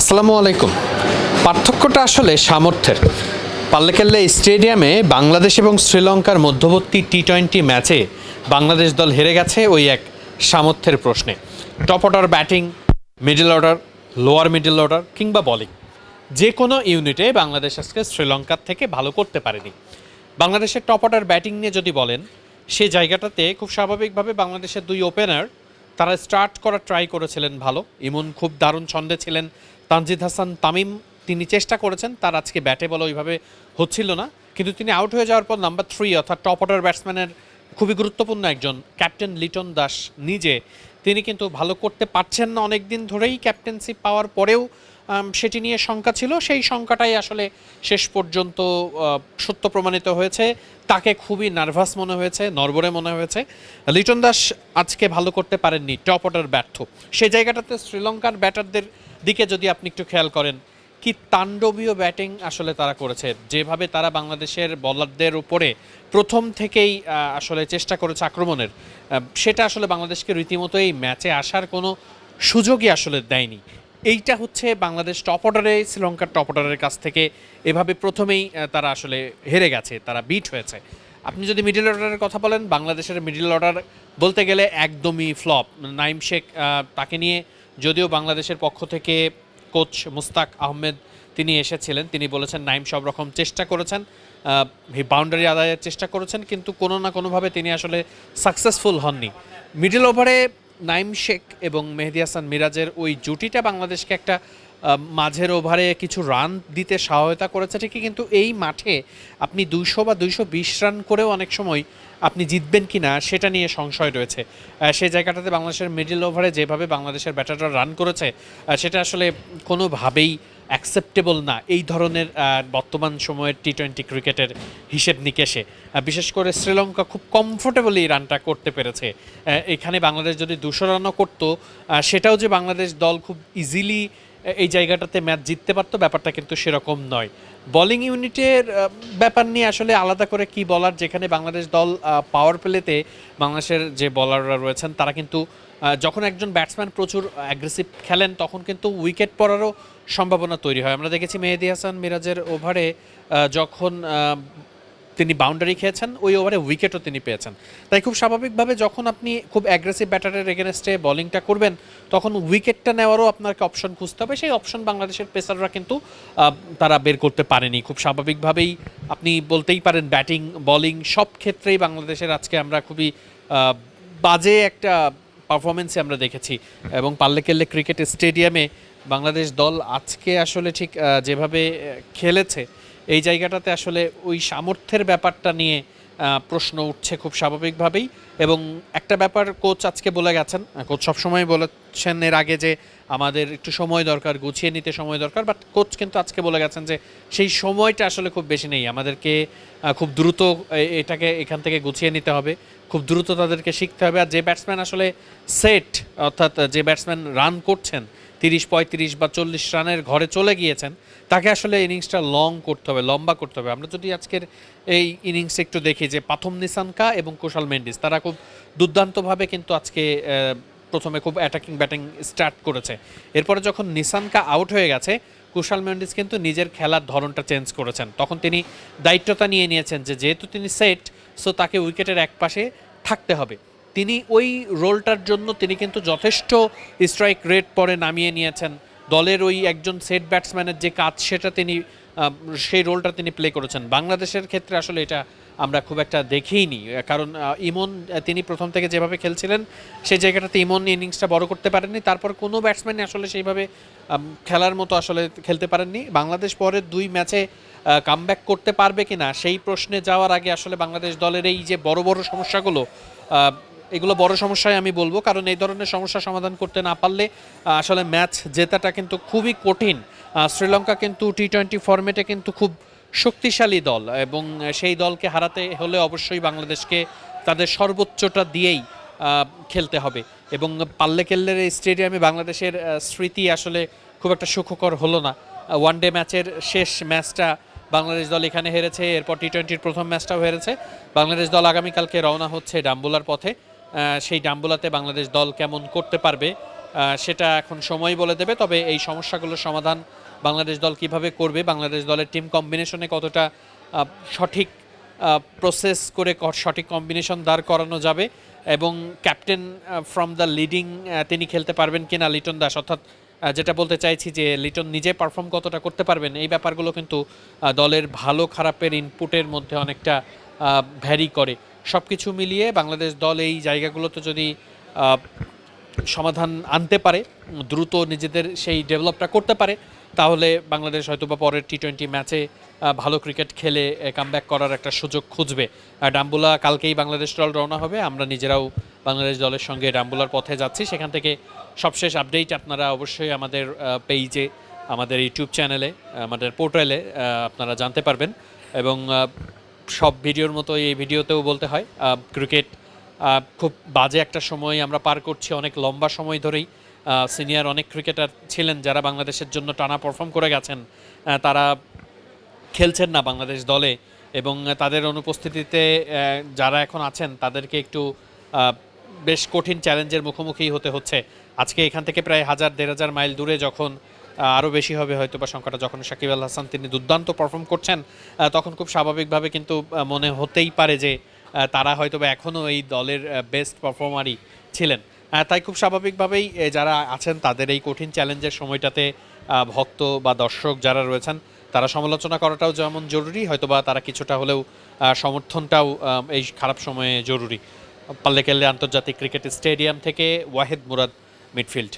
আসসালামু আলাইকুম। পার্থক্যটা আসলে সামর্থ্যের। পাল্লেকেল্লা স্টেডিয়ামে বাংলাদেশ এবং শ্রীলঙ্কার মধ্যবর্তী টি টোয়েন্টি ম্যাচে বাংলাদেশ দল হেরে গেছে ওই এক সামর্থ্যের প্রশ্নে। Top order batting, middle order, lower middle order কিংবা বলিং। যে কোনো ইউনিটে বাংলাদেশ আজকে শ্রীলঙ্কার থেকে ভালো করতে পারেনি। বাংলাদেশের টপ অর্ডার ব্যাটিং নিয়ে যদি বলেন সেই জায়গাটাতে খুব স্বাভাবিকভাবে বাংলাদেশের দুই ওপেনার তারা স্টার্ট করা ট্রাই করেছিলেন ভালো। ইমন খুব দারুণ ছন্দে ছিলেন তানজিদ হাসান তামিম, তিনি চেষ্টা করেছেন, তার আজকে ব্যাটে বলা ওইভাবে হচ্ছিল না। কিন্তু তিনি আউট হয়ে যাওয়ার পর নাম্বার থ্রি, অর্থাৎ টপ অর্ডার ব্যাটসম্যানের খুবই গুরুত্বপূর্ণ একজন ক্যাপ্টেন লিটন দাস নিজে। তিনি কিন্তু ভালো করতে পারছেন না অনেক দিন ধরেই ক্যাপ্টেন্সি পাওয়ার পরেও সেটি নিয়ে শঙ্কা ছিল। সেই শঙ্কাটাই আসলে শেষ পর্যন্ত সত্য প্রমাণিত হয়েছে। তাকে খুবই নার্ভাস মনে হয়েছে, নরবরে মনে হয়েছে। লিটন দাস আজকে ভালো করতে পারেননি, টপ অর্ডার ব্যর্থ। সেই জায়গাটাতে শ্রীলঙ্কার ব্যাটারদের দিকে যদি আপনি একটু খেয়াল করেন, কি তাণ্ডবীয় ব্যাটিং আসলে তারা করেছে? যেভাবে তারা বাংলাদেশের বলারদের উপরে প্রথম থেকেই আসলে চেষ্টা করেছে আক্রমণের সেটা আসলে বাংলাদেশকে রীতিমতো এই ম্যাচে আসার কোনো সুযোগই আসলে দেয়নি। এইটা হচ্ছে বাংলাদেশ টপ অর্ডারে শ্রীলঙ্কার টপ অর্ডারের কাছ থেকে এভাবে প্রথমেই তারা আসলে হেরে গেছে, তারা বিট হয়েছে। আপনি যদি মিডল অর্ডারের কথা বলেন, বাংলাদেশের মিডল অর্ডার বলতে গেলে একদমই ফ্লপ নাইম শেখ তাকে নিয়ে যদিও বাংলাদেশের পক্ষ থেকে কোচ মুস্তাক আহমেদ তিনি এসেছিলেন, তিনি বলেছেন নাইম সব রকম চেষ্টা করেছেন বাউন্ডারি আদায়ের চেষ্টা করেছেন, কিন্তু কোনো না কোনোভাবে তিনি আসলে সাকসেসফুল হননি। মিডল ওভারে নাইম শেখ এবং মেহেদি হাসান মিরাজের ওই জুটিটা বাংলাদেশকে একটা মাঝের ওভারে কিছু রান দিতে সহায়তা করেছে, ঠিকই, কিন্তু এই মাঠে আপনি দুইশো বা দুইশো বিশ রান করেও অনেক সময় আপনি জিতবেন কি না সেটা নিয়ে সংশয় রয়েছে। সেই জায়গাটাতে বাংলাদেশের মিডল ওভারে যেভাবে বাংলাদেশের ব্যাটাররা রান করেছে সেটা আসলে কোনোভাবেই অ্যাকসেপ্টেবল না এই ধরনের বর্তমান সময়ের টি টোয়েন্টি ক্রিকেটের হিসেব নিকেশে। বিশেষ করে শ্রীলঙ্কা খুব কমফোর্টেবলি রানটা করতে পেরেছে। এখানে বাংলাদেশ যদি দুশো রানও করতো সেটাও যে বাংলাদেশ দল খুব ইজিলি এই জায়গাটাতে ম্যাচ জিততে পারতো, ব্যাপারটা কিন্তু সেরকম নয়। বোলিং ইউনিটের ব্যাপার নিয়ে আসলে আলাদা করে কি বলার? যেখানে বাংলাদেশ দল পাওয়ার প্লেতে বাংলাদেশের যে বলাররা রয়েছেন, তারা কিন্তু যখন একজন ব্যাটসম্যান প্রচুর অ্যাগ্রেসিভ খেলেন, তখন কিন্তু উইকেট পড়ারও সম্ভাবনা তৈরি হয়। আমরা দেখেছি মেহেদি হাসান মিরাজের ওভারে যখন তিনি বাউন্ডারি খেয়েছেন, ওই ওভারে উইকেটও তিনি পেয়েছেন। তাই খুব স্বাভাবিকভাবে যখন আপনি খুব অ্যাগ্রেসিভ ব্যাটারের এগেনস্টে বলিংটা করবেন, তখন উইকেটটা নেওয়ারও আপনাকে অপশন খুঁজতে হবে। সেই অপশন বাংলাদেশের পেসাররা কিন্তু তারা বের করতে পারেনি। খুব স্বাভাবিকভাবেই আপনি বলতেই পারেন ব্যাটিং বোলিং সব ক্ষেত্রেই বাংলাদেশের আজকে আমরা খুবই বাজে একটা পারফরমেন্সে আমরা দেখেছি। এবং পাল্লে কেল্লে ক্রিকেট স্টেডিয়ামে বাংলাদেশ দল আজকে আসলে ঠিক যেভাবে খেলেছে এই জায়গাটাতে আসলে ওই সামর্থ্যের ব্যাপারটা নিয়ে প্রশ্ন উঠছে খুব স্বাভাবিকভাবেই। এবং একটা ব্যাপার কোচ আজকে বলে গেছেন কোচ সবসময় বলেছেন এর আগে যে আমাদের একটু সময় দরকার, গুছিয়ে নিতে সময় দরকার বাট কোচ কিন্তু আজকে বলে গেছেন যে সেই সময়টা আসলে খুব বেশি নেই। আমাদেরকে খুব দ্রুত এটাকে এখান থেকে গুছিয়ে নিতে হবে, খুব দ্রুত তাদেরকে শিখতে হবে। আর যে ব্যাটসম্যান আসলে সেট অর্থাৎ যে ব্যাটসম্যান রান করছেন তিরিশ পঁয়ত্রিশ বা চল্লিশ রানের ঘরে চলে গিয়েছেন, তাকে আসলে ইনিংসটা লং করতে হবে, লম্বা করতে হবে। আমরা যদি আজকের এই ইনিংস একটু দেখি যে প্রথম নিসানকা এবং কুশাল মেন্ডিস, তারা খুব দুর্দান্তভাবে কিন্তু আজকে প্রথমে খুব অ্যাটাকিং ব্যাটিং স্টার্ট করেছে। এরপরে যখন নিসানকা আউট হয়ে গেছে, কুশাল মেন্ডিস কিন্তু নিজের খেলার ধরনটা চেঞ্জ করেছেন। তখন তিনি দায়িত্বটা নিয়ে নিয়েছেন যে যেহেতু তিনি সেট সো তাকে উইকেটের এক পাশে থাকতে হবে। তিনি ওই রোলটার জন্য তিনি কিন্তু যথেষ্ট স্ট্রাইক রেট পরে নামিয়ে নিয়েছেন। দলের ওই একজন সেট ব্যাটসম্যানের যে কাজ, সেটা তিনি সেই রোলটা তিনি প্লে করেছেন। বাংলাদেশের ক্ষেত্রে আসলে এটা আমরা খুব একটা দেখিনি, কারণ ইমন তিনি প্রথম থেকে যেভাবে খেলছিলেন, সেই জায়গাটাতে ইমন ইনিংসটা বড় করতে পারেননি। তারপর কোনো ব্যাটসম্যানই আসলে সেইভাবে খেলার মতো আসলে খেলতে পারেননি। বাংলাদেশ পরের দুই ম্যাচে কামব্যাক করতে পারবে কিনা, সেই প্রশ্নে যাওয়ার আগে আসলে বাংলাদেশ দলের এই যে বড় বড় সমস্যাগুলো এগুলো বড় সমস্যায় আমি বলব, কারণ এই ধরনের সমস্যা সমাধান করতে না পারলে আসলে ম্যাচ জেতাটা কিন্তু খুবই কঠিন। শ্রীলঙ্কা কিন্তু টি টোয়েন্টি ফর্মেটে কিন্তু খুব শক্তিশালী দল এবং সেই দলকে হারাতে হলে অবশ্যই বাংলাদেশকে তাদের সর্বোচ্চটা দিয়েই খেলতে হবে এবং পাল্লেকেল্লের এই স্টেডিয়ামে বাংলাদেশের স্মৃতি আসলে খুব একটা সুখকর হলো না। ওয়ান ডে ম্যাচের শেষ ম্যাচটা বাংলাদেশ দল এখানে হেরেছে, এরপর টি টোয়েন্টির প্রথম ম্যাচটাও হেরেছে। বাংলাদেশ দল আগামীকালকে রওনা হচ্ছে ডাম্বুলার পথে। সেই ডাম্বুলাতে বাংলাদেশ দল কেমন করতে পারবে সেটা এখন সময় বলে দেবে। তবে এই সমস্যাগুলোর সমাধান বাংলাদেশ দল কীভাবে করবে, বাংলাদেশ দলের টিম কম্বিনেশনে কতটা সঠিক প্রসেস করে সঠিক কম্বিনেশন দাঁড় করানো যাবে এবং ক্যাপ্টেন ফ্রম দ্য লিডিং তিনি খেলতে পারবেন কিনা লিটন দাস। অর্থাৎ যেটা বলতে চাইছি যে লিটন নিজে পারফর্ম কতটা করতে পারবেন, এই ব্যাপারগুলো কিন্তু দলের ভালো খারাপের ইনপুটের মধ্যে অনেকটা ভ্যারি করে। সব কিছু মিলিয়ে বাংলাদেশ দল এই জায়গাগুলোতে যদি সমাধান আনতে পারে, দ্রুত নিজেদের সেই ডেভেলপটা করতে পারে, তাহলে বাংলাদেশ হয়তো বা পরের টি টোয়েন্টি ম্যাচে ভালো ক্রিকেট খেলে কামব্যাক করার একটা সুযোগ খুঁজবে। ডাম্বুলা কালকেই বাংলাদেশ দল রওনা হবে। আমরা নিজেরাও বাংলাদেশ দলের সঙ্গে ডাম্বুলার পথে যাচ্ছি। সেখান থেকে সবশেষ আপডেট আপনারা অবশ্যই আমাদের পেজে আমাদের ইউটিউব চ্যানেলে আমাদের পোর্টালে আপনারা জানতে পারবেন। এবং সব ভিডিওর মতো এই ভিডিওতেও বলতে হয়। ক্রিকেট খুব বাজে একটা সময় আমরা পার করছি অনেক লম্বা সময় ধরেই। সিনিয়র অনেক ক্রিকেটার ছিলেন যারা বাংলাদেশের জন্য টানা পারফর্ম করে গেছেন। তারা খেলছেন না বাংলাদেশ দলে এবং তাদের অনুপস্থিতিতে যারা এখন আছেন তাদেরকে একটু বেশ কঠিন চ্যালেঞ্জের মুখোমুখি হতে হচ্ছে। আজকে এখান থেকে প্রায় হাজার, দেড় হাজার মাইল দূরে যখন আরও বেশি হবে হয়তো বা সংখ্যাটা। যখন সাকিব আল হাসান তিনি দুর্দান্ত পারফর্ম করছেন তখন খুব স্বাভাবিকভাবে কিন্তু মনে হতেই পারে যে তারা হয়তো বা এখনও এই দলের বেস্ট পারফর্মারই ছিলেন। তাই খুব স্বাভাবিকভাবেই যারা আছেন তাদের এই কঠিন চ্যালেঞ্জের সময়টাতে ভক্ত বা দর্শক যারা রয়েছেন, তারা সমালোচনা করাটাও যেমন জরুরি হয়তোবা তারা কিছুটা হলেও সমর্থনটাও এই খারাপ সময়ে জরুরি। পাল্লেকেল্লে আন্তর্জাতিক ক্রিকেট স্টেডিয়াম থেকে ওয়াহেদ মুরাদ, মিডফিল্ড।